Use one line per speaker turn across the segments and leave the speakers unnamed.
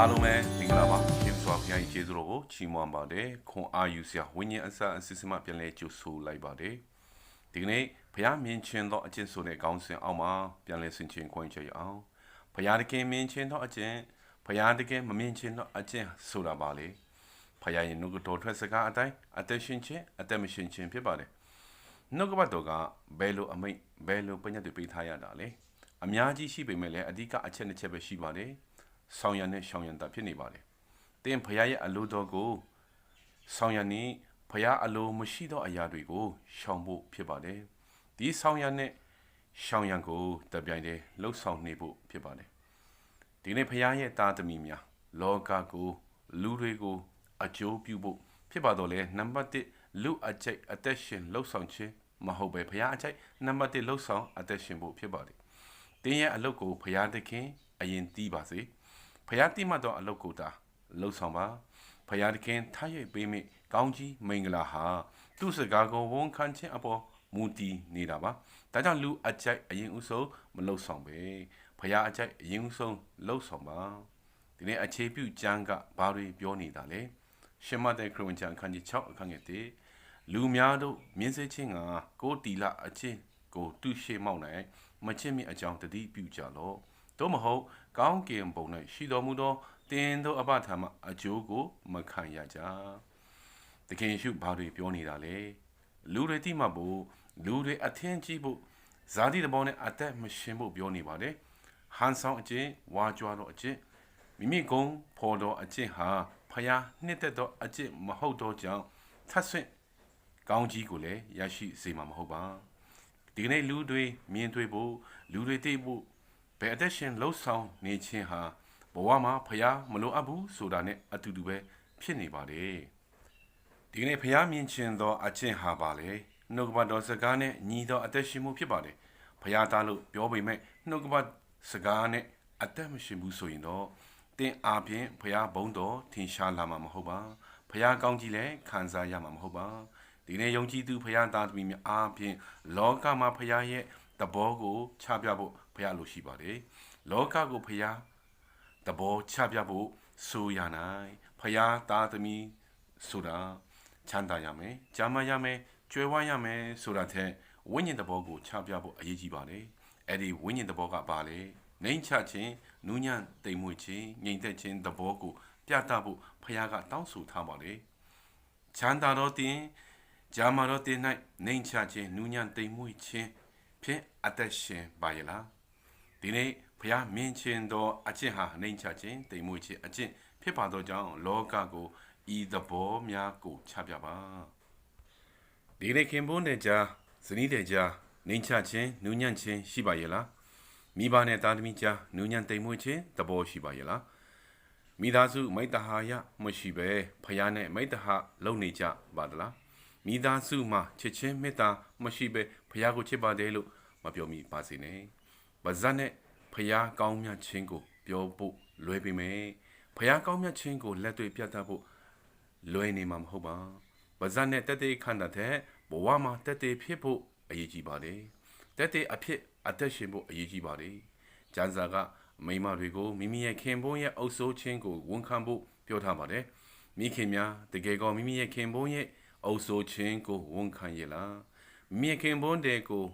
အားလုံးပဲမင်္ဂလာပါရှင်စွာဘုရားကြီးကျေးဇူးတော်ကိုချီးမွမ်းပါတယ်ခွန်အားယူစရာဝိညာဉ်အစအစစ်စမပြန်လဲကြိုဆိုလိုက်ပါတယ်ဒီကနေ့ဘုရားမြင်ခြင်းသောအကျင့်ဆိုတဲ့ခေါင်းစဉ်အောက်မှာပြန်လဲဆင်ခြင်ခွင့်ချရအောင်ဘုရားတခင်မြင်ခြင်းသောအကျင့်ဘုရားတခင်မမြင်ခြင်းသောအကျင့်ဆိုတာပါလေဘုရားရဲ့နှုတ်ကတော်ထွက်စကားအတိုင်းအသက်ရှင်ခြင်းအသက်မရှင်ခြင်းဖြစ်ပါတယ်နှုတ်ကပတ်တော်ကဘယ်လိုအမိတ်ဘယ်လိုပညာတွေပေးထားရတာလဲအများကြီးရှိပေမဲ့လည်းအဓိကအချက်နှစ်ချက်ပဲရှိပါတယ် ဆောင်ရံနဲ့ရှောင်ရံတာဖြစ်နေပါတယ်။တင်းဖရားရဲ့အလိုတော်ကိုဆောင်ရံနေဖရားအလိုမရှိသောအရာတွေကိုရှောင်ဖို့ဖြစ်ပါတယ်။ဒီဆောင်ရံနဲ့ရှောင်ရံကိုတပြိုင်တည်းလှုပ်ဆောင်နေဖို့ဖြစ်ပါတယ်။ဒီနေ့ဖရားရဲ့သားသမီးများလောကကိုလူတွေကိုအကျိုးပြုဖို့ဖြစ်ပါတော့လေနံပါတ်1လူအကျိတ်အသက်ရှင်လှုပ်ဆောင်ခြင်းမဟုတ်ပဲဖရားအကျိတ်နံပါတ်1လှုပ်ဆောင်အသက်ရှင်ဖို့ဖြစ်ပါတယ်။တင်းရဲ့အလုပ်ကိုဖရားသခင်အရင်တီးပါစေ။ ဖယားတိမတ်သောအလုတ်ကိုတာလှုပ်ဆောင်ပါဖယားတခင်ထားရိပ်ပေးမိကောင်းကြီးမင်္ဂလာဟာသူ့စကားကိုဝန်ခံခြင်းအပေါ်မူတည်နေတာပါဒါကြောင့်လူအကြိုက်အရင်ဥဆုံးမလှုပ်ဆောင်ပဲဖယားအကြိုက်အရင်ဥဆုံးလှုပ်ဆောင်ပါဒီနေ့အခြေပြုကျမ်းကဘာတွေပြောနေတာလဲရှမတဲ့ခရစ်ဝင်ကျမ်းအခန်းကြီး6အခန်းငယ်1လူများတို့မြင်စေခြင်းကကိုတီလာအချင်းကိုတူရှေမောက်နိုင်မချစ်မိအကြောင်းတတိပြုကြလော့ သို့မဟုတ်ကောင်းကင်ဘုံ၌ရှိတော်မူသောတင်းသောအပထာမအကျိုးကိုမခံရကြတခင်ရှုဘာတွေပြောနေတာလဲလူတွေတိမှဖို့လူတွေအထင်ကြီးဖို့ဇာတိတဘောနဲ့အသက်မရှင်ဖို့ပြောနေပါတယ်ဟန်ဆောင်အကျင့်ဝါကြွားတော့အကျင့်မိမိကုံဖော်တော်အကျင့်ဟာဖျားနှစ်သက်သောအကျင့်မဟုတ်တော့ကြောင်းသတ်ဆွင့်ကောင်းကြီးကိုလည်းရရှိစေမှာမဟုတ်ပါဒီကနေ့လူတွေမြင်တွေ့ဖို့လူတွေသိဖို့ ဘယ်အသက်ရှင်လှုပ်ဆောင်နေခြင်းဟာဘဝမှာဖျားမလိုအပ်ဘူးဆိုတာနဲ့အတူတူပဲဖြစ်နေပါတယ်ဒီနေ့ဖျားမြင်ခြင်းသောအချင်းဟာပါလေနှုတ်ကပတ်တော်စကားနဲ့ညီသောအသက်ရှင်မှုဖြစ်ပါတယ်ဖျားသားလို့ပြောပေမဲ့နှုတ်ကပတ်စကားနဲ့အသက်မရှင်ဘူးဆိုရင်တော့တင်းအားဖြင့်ဖျားဘုံတော်ထင်ရှားလာမှာမဟုတ်ပါဖျားကောင်းကြီးလည်းခံစားရမှာမဟုတ်ပါဒီနေ့ယုံကြည်သူဖျားသားသမီးများအားဖြင့်လောကမှာဖျားရဲ့တဘောကိုချပြဖို့ ဖះလိုရှိပါတယ်လောကကိုဖះတဘောချပြဖို့ဆိုရနိုင်ဖះသားသမီးဆိုတာချမ်းသာရမယ်ဂျာမရမယ်ကျွဲဝရမယ်ဆိုတာတဲ့ဝိညာဉ်တဘောကိုချပြဖို့အရေးကြီးပါတယ်အဲ့ဒီဝိညာဉ်တဘောကပါလေနှိမ်ချခြင်းနူးညံ့တိမ်မွေ့ခြင်းငြိမ်သက်ခြင်းတဘောကိုပြသဖို့ဖះကတောင်းဆိုထားပါလေချမ်းသာတော်တင်ဂျာမာတော်တင်၌နှိမ်ချခြင်းနူးညံ့တိမ်မွေ့ခြင်းဖြင့်အသက်ရှင်ပါရလား ဒီနေ့ဘုရားမြင်ခြင်းသောအကျင့်ဟာနှိမ်ချခြင်းတိမ်မွေ့ခြင်းအကျင့်ဖြစ်ပါသောကြောင့်လောကကိုဤသဘောများကိုချပြပါဒီနေ့ခင်ပွန်းတဲ့ကြားဇနီးတဲ့ကြားနှိမ်ချခြင်းနူးညံ့ခြင်းရှိပါရဲ့လားမိဘနဲ့သားသမီးကြားနူးညံ့တိမ်မွေ့ခြင်းသဘောရှိပါရဲ့လားမိသားစုမိတ္တဟာယမရှိပဲဖယားနဲ့မိတ္တဟာလုံနေကြပါသလားမိသားစုမှာချစ်ချင်းမေတ္တာမရှိပဲဖယားကိုချစ်ပါတယ်လို့မပြောမိပါစေနဲ့။ ဗဇတ်နဲ့ဖယားကောင်းမြတ်ခြင်းကိုပြောဖို့လွယ်ပေမဲ့ဖယားကောင်းမြတ်ခြင်းကိုလက်တွေ့ပြသဖို့လွယ်နေမှာမဟုတ်ပါ။ဗဇတ်နဲ့တက်တဲ့ခန္ဓာတဲ့ဘဝမှာတက်တဲ့ဖြစ်ဖို့အရေးကြီးပါတယ်။တက်တဲ့အဖြစ်အသက်ရှင်ဖို့အရေးကြီးပါတယ်။ကျမ်းစာကမိမတွေကိုမိမိရဲ့ခင်ပွန်းရဲ့အုပ်စိုးခြင်းကိုဝန်ခံဖို့ပြောထားပါတယ်။မိခင်များတကယ်ကောမိမိရဲ့ခင်ပွန်းရဲ့အုပ်စိုးခြင်းကိုဝန်ခံရလားမိခင်ဘွန်းတဲ့ကို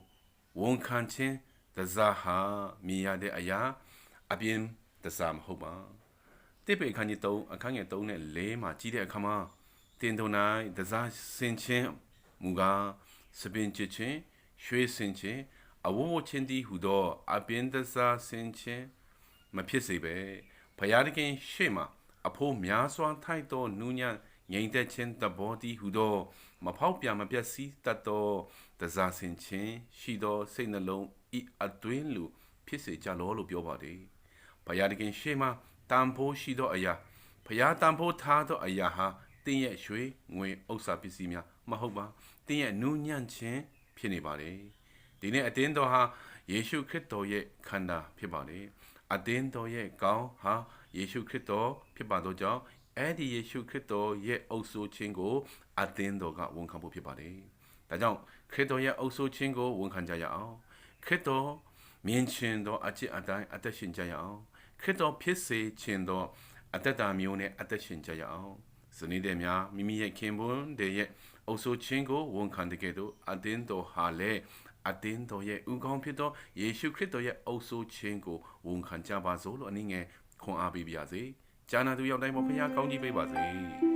ဝန်ခံခြင်း တစားဟာမြင်ရတဲ့အရာအပြင်တစားမဟုတ်ပါတိပေခန်းကြီး3အခန်းငယ်3နဲ့4မှာကြီးတဲ့အခါမှာတင်တုံနိုင်တစားဆင်ခြင်းမူကားစပင်ချခြင်းရွှေဆင်ခြင်းအဝဝချင်းတီဟူသောအပြင်တစားဆင်ခြင်းမဖြစ်စေပဲဘုရားသခင်ရှေ့မှာအဖို့များစွာထိုက်သောနူးညံ့ ငြိမ်သက်ခြင်းတဘောတီဟုသော မဖောက်ပြန်မပြတ်စည်းတတ်သောတစားဆင်ခြင်းရှိသောစိတ်နှလုံးဤအတွင်းလူဖြစ်စေကြလောလို့ပြောပါတယ်။ဘုရားတခင်ရှေ့မှာတန်ဖိုးရှိသောအရာဘုရားတန်ဖိုးထားသောအရာဟာတင်းရဲ့ရွှေငွေဥစ္စာပစ္စည်းများမဟုတ်ပါတင်းရဲ့နူးညံ့ခြင်းဖြစ်နေပါတယ်။ဒီနေ့အတင်းတော်ဟာယေရှုခရစ်တော်ရဲ့ခန္ဓာဖြစ်ပါတယ်။အတင်းတော်ရဲ့ကောင်းဟာယေရှုခရစ်တော်ဖြစ်ပါသောကြောင့် အဲ့ဒီယေရှုခရစ်တော်ရဲ့အုပ်ဆိုးခြင်းကိုအသင်းတော်ကဝန်ခံဖို့ဖြစ်ပါတယ်။ဒါကြောင့်ခရစ်တော်ရဲ့အုပ်ဆိုးခြင်းကိုဝန်ခံကြရအောင်။ခရစ်တော်မြင်ခြင်းတော်အချစ်အတိုင်းအသက်ရှင်ကြရအောင်။ခရစ်တော်ဖြစ်စေခြင်းတော်အသက်တာမျိုးနဲ့အသက်ရှင်ကြရအောင်ဇနီးတဲ့များမိမိရဲ့ခင်ပွန်းတဲ့ရဲ့အုပ်ဆိုးခြင်းကိုဝန်ခံတဲ့ကဲ့သို့အသင်းတော်ဟာလည်းအသင်းတော်ရဲ့ဥကောင်းဖြစ်သောယေရှုခရစ်တော်ရဲ့အုပ်ဆိုးခြင်းကိုဝန်ခံကြပါစို့လို့အနည်းငယ်ခွန်အားပေးပါရစေ။ ဂျာနာသူရောက်တိုင်းပေါ်ဖခင်ကောင်းကြီးပေးပါစေ။